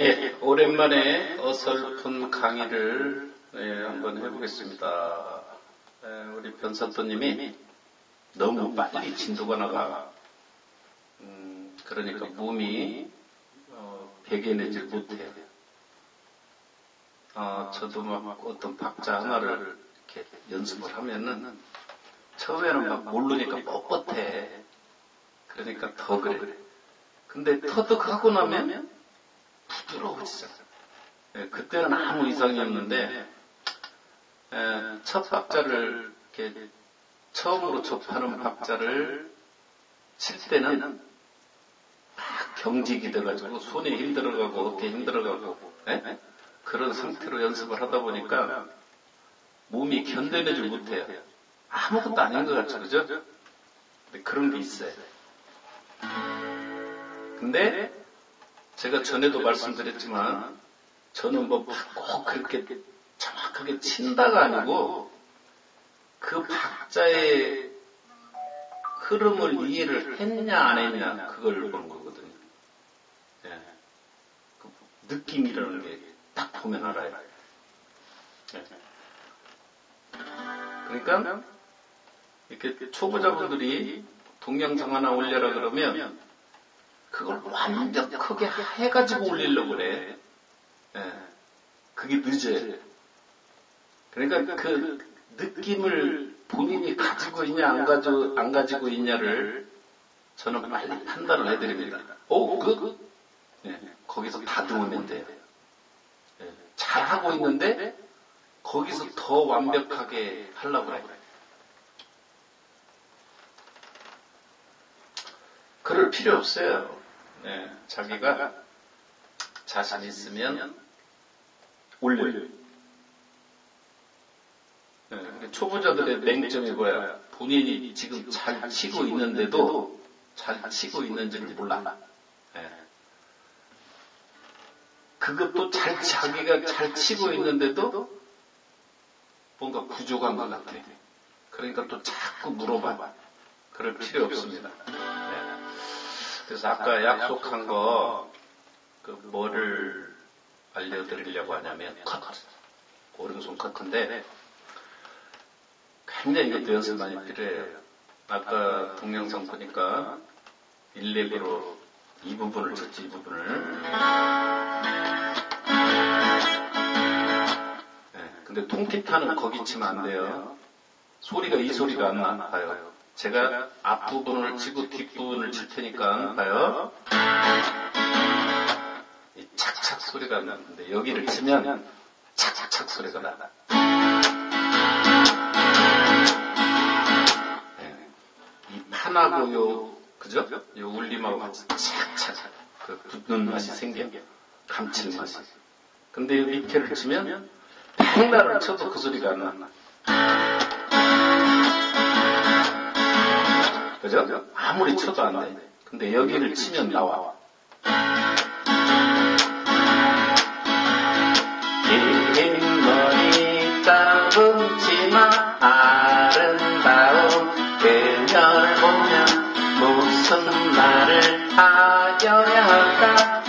예, 오랜만에 어설픈 강의를 예, 한번 해보겠습니다. 예, 우리 변사또님이 너무 빨리 진도가 나가. 음, 그러니까 몸이 어, 배겨내질 못해. 어, 저도 막 어떤 박자 하나를 이렇게 연습을 하면은 처음에는 막 모르니까 뻣뻣해. 그러니까 더 그래. 근데 터득하고 나면 부드러워지잖아. 예, 그때는 아무 이상이 없는데 예, 첫 박자를 이렇게 처음으로 접하는 박자를 칠 때는 막 경직이 돼가지고 손이 힘들어가고 어깨 힘들어가고 예? 그런 상태로 연습을 하다 보니까 몸이 견뎌내질 못해요. 아무것도 아닌 것 같죠, 그죠? 근데 그런 게 있어요. 근데 제가 전에도 말씀드렸지만 저는 뭐 꼭 그렇게 정확하게 친다가 아니고 그 박자의 흐름을 이해를 했냐 안 했냐 그걸 보는 거거든요. 예. 그 느낌이라는 게 딱 보면 알아요. 예. 그러니까 이렇게 초보자분들이 동영상 하나 올려라 그러면 그걸 완벽하게 해가지고 올리려고 그래. 예. 그게 늦어요. 그러니까 그 느낌을 본인이 가지고 있냐, 안, 가지고, 안 가지고 있냐를 저는 빨리 판단을 해드립니다. 오, 그, 예. 거기서 다듬으면 돼요. 예. 잘하고 있는데, 거기서 더 완벽하게 하려고 해요. 그럴 필요 없어요. 네, 자기가 자신 있으면 올려요. 네, 초보자들의 맹점이 뭐야? 본인이 지금 잘 치고 있는데도 잘 치고 있는지를 몰라. 네. 그것도 잘 자기가 잘 치고 있는데도 뭔가 부족한 것 같아. 그러니까 또 자꾸 물어봐. 그럴 필요 없습니다. 네. 그래서 아까 약속한 거, 그 뭐를 알려드리려고 하냐면, 컷. 오른손 커트인데, 굉장히 이것도 연습 많이 필요해요. 아까 동영상 보니까, 일렉으로 이 부분을 쳤지, 이 부분을. 네, 근데 통기타는 거기 치면 안 돼요. 소리가 이 소리가 안 나요. 제가 앞부분을 치고 뒷부분을 칠 테니까 봐요. 이 착착 소리가 나는데 여기를 치면 착착착 소리가 나. 네. 이 판하고 요 그죠? 요 울림하고 같이 착착 그 붙는 맛이 생겨. 감칠맛이. 근데 이 밑에를 치면 백날을 쳐도 그 소리가 안 나. 그죠? 아무리 쳐도 안 돼. 근데 여기를 치면 나와. 긴 머리 따분치마 아름다운 그녀를 보면 무슨 말을 하여야 할까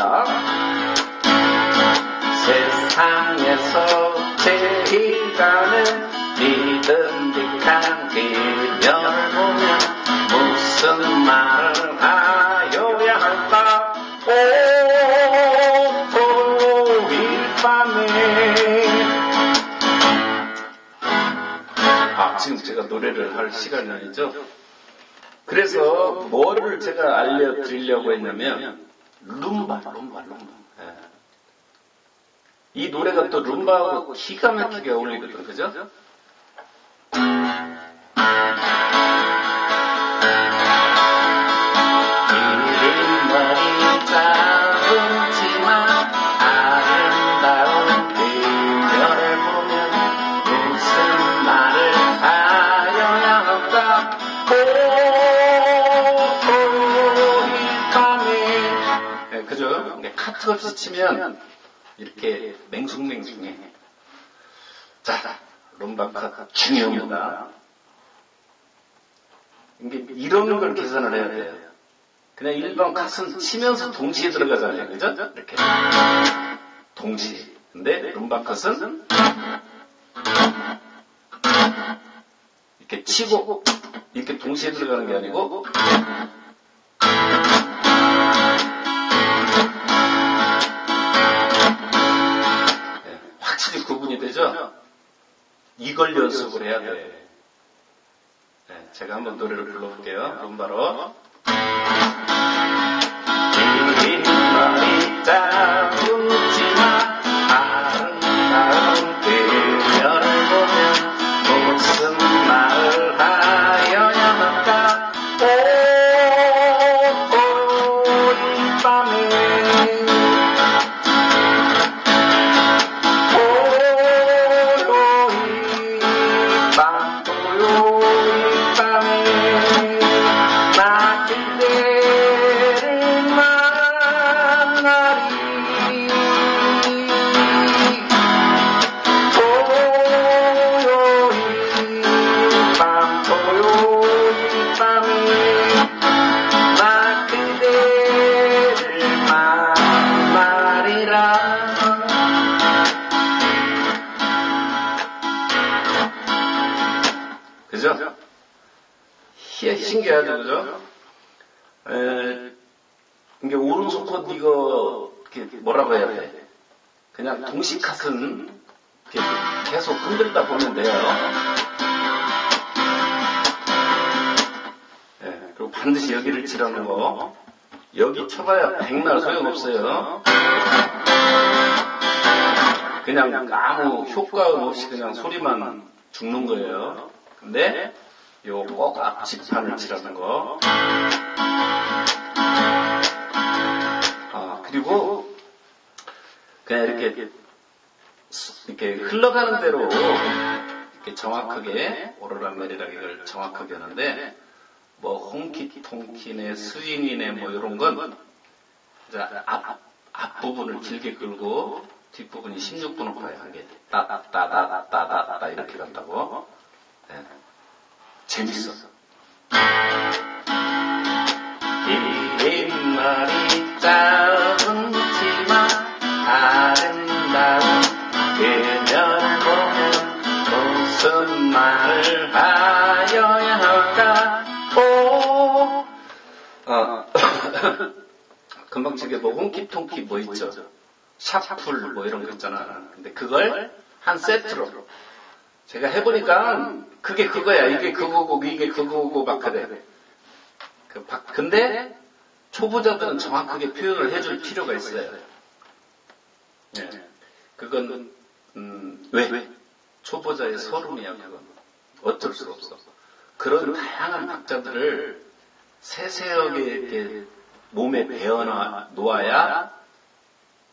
2절입니다. 세상에서 제일 가는 믿음직한 그녀를 보면 무슨 말을 하여야 할까? 오 토요일 밤에. 아 지금 제가 노래를 할 시간이 아니죠? 그래서 뭐를 제가 알려드리려고 했냐면 룸바 룸바 룸바 예. 이 노래가 또 룸바하고 기가 막히게 어울리거든, 그죠? 없이 치면 이렇게 맹숭맹숭해 자 롬바카 중요합니다 이게 이런 걸 계산을 해야 돼요 그냥 일반 컷은 치면서 동시에 들어가잖아요. 그죠? 이렇게. 동시에. 근데 룸바 컷은 이렇게 치고 이렇게 동시에 들어가는 게 아니고 확실히 구분이 되죠? 이걸 연습을 해야 돼. 네, 제가 한번 노래를 불러볼게요. 룸바로. 희- 신기하죠, 그죠? 에, 이게 오른손 컷 이거 이렇게 뭐라고 해야 돼? 그냥 동시 컷은 계속 흔들다 보면 돼요. 예, 그리고 반드시 여기를 치라는 거. 여기 쳐봐야 백날 소용없어요. 그냥 아무 효과음 없이 그냥 소리만 죽는 거예요. 근데 요꼭 앞치판을 치라는 거. 아, 그리고 그냥 이렇게 수- 이렇게 흘러가는 대로 이렇게 정확하게 오르락내리락 이걸 정확하게 하는데 뭐 홍키 통키네 스윙이네 뭐 이런 건 앞, 앞부분을 길게 끌고 뒷부분이 16분을 가야 하게 따따따따따따 이렇게 간다고 네. 재밌어. 긴 머리 짧은 지만 아름다운 그녀를 보면 무슨 말을 하여야 할까? 오 어, 금방 저게 뭐 홍키통키 뭐 있죠? 샤풀 뭐 이런 거 있잖아. 근데 그걸 한 세트로 제가 해보니까 그게 그거야 이게 그거고 이게 그거고 막 그래 그 박- 근데 초보자들은 정확하게 표현을 해줄 필요가 있어요. 예. 그건 음, 왜? 초보자의 서름이야 그건. 어쩔 수 없어. 그런 다양한 박자들을 세세하게 이렇게 몸에 배워 놓아야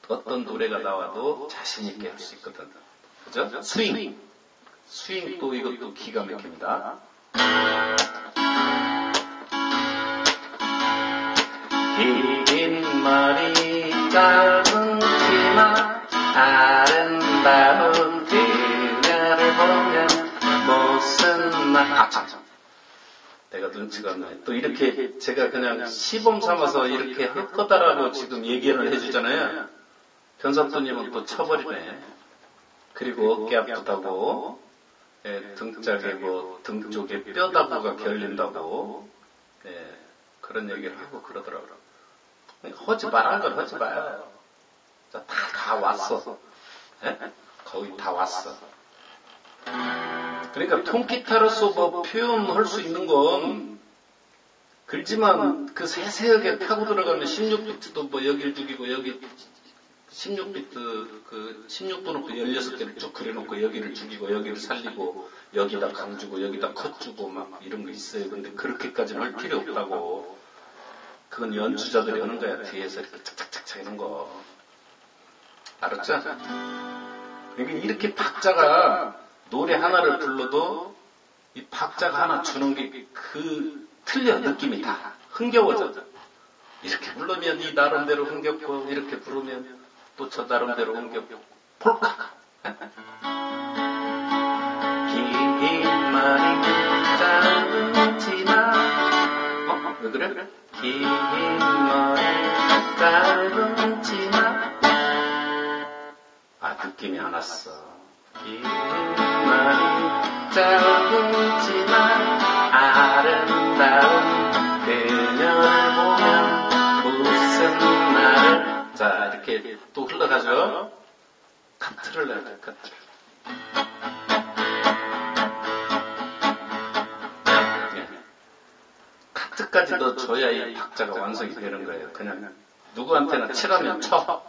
어떤 노래가 나와도 자신 있게 할 수 있거든. 그죠? 스윙. 스윙 또 이것도 기가 막힙니다. 긴 머리 짧은 치마 아름다운 그녀를 보면 무슨 말 아, 참, 참. 내가 눈치가 없네. 또 이렇게 제가 그냥 시범 삼아서 이렇게 할 거다라고 지금 얘기를 해주잖아요. 변사또님은 또 쳐버리네. 그리고 어깨 아프다고, 예, 등짝에 뭐, 등 쪽에 뼈다구가 결린다고, 예, 그런 얘기를 하고 그러더라고요. 하지 말한 걸 하지 마요. 자, 다, 다 왔어. 예? 거의 다 왔어. 그러니까 통기타로서 뭐 표현할 수 있는 건 글지만 그 세세하게 타고 들어가면 16비트도 뭐 여길 죽이고 여기 16비트 그 16분음표 16개를 쭉 그려놓고 여기를 죽이고 여기를 살리고 여기다 강 주고 여기다 컷 주고 막 이런 거 있어요. 근데 그렇게까지는 할 필요 없다고. 그건 연주자들이 하는 거야. 뒤에서 이렇게 착착착착 이런 거. 알았죠? 그러니까 이렇게 박자가 노래 하나를 불러도 이 박자가 하나 주는 게 그 틀려 느낌이 다 흥겨워져. 이렇게 부르면 이 나름대로 흥겹고 이렇게 부르면 또저 나름대로 흥겹고 폴카. 긴 말이 짧은지만 어? 왜 그래? 긴 말이 짧은지만 아 느낌이 안 왔어. 긴 말이 짧은지만 아름다운 이렇게 또 흘러가죠. 카트를 내야 돼 카트. 예. 카트까지 넣어줘야 이 박자가 완성이 되는 거예요. 그냥 누구한테나 칠하면 쳐.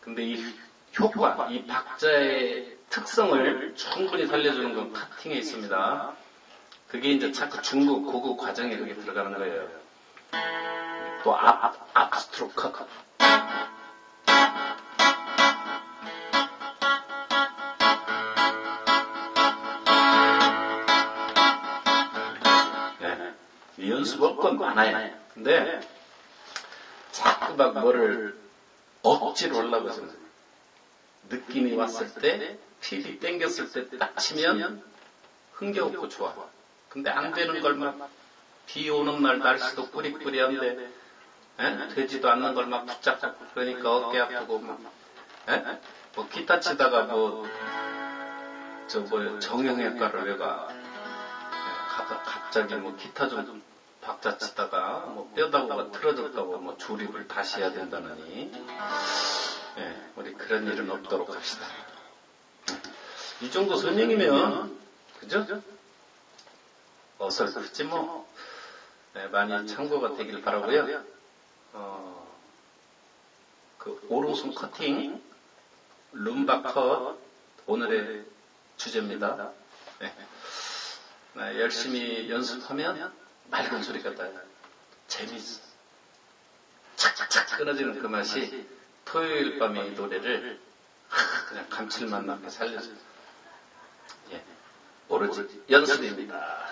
근데 이 효과, 이 박자의 특성을 충분히 살려주는 건 카팅에 있습니다. 그게 이제 자꾸 중국 고급 과정에 그게 들어가는 거예요. 또 앞, 앞 스트로크. 연습할 건 많아요. 근데 자꾸 막 뭐를 억지로 하려고 해서 느낌이 왔을 때, 필이 땡겼을 때 딱 치면 흥겨웠고 좋아. 근데 안 되는 걸 막 비 오는 날 날씨도 꾸리꾸리한데 에? 되지도 않는 걸 막 붙잡고 그러니까 어깨 아프고 막 에? 뭐 기타 치다가 뭐 저뭐 정형외과를 왜가 갑자기 뭐 기타 좀 박자 치다가 뭐 뼈다구가 틀어졌다고 뭐 조립을 다시 해야 된다느니 예, 우리 그런 일은 없도록 합시다. 이 정도 설명이면 그죠? 어설프지 뭐 네, 많이 참고가 되길 바라고요. 어, 그 오른손 커팅, 룸바 컷 오늘의 주제입니다. 네. 네, 열심히 연습하면 맑은 소리가 나요. 재밌어. 착착착 끊어지는 그 맛이 토요일 밤에 이 노래를 그냥 감칠맛 나게 살려줘요. 예. 오로지 연습입니다.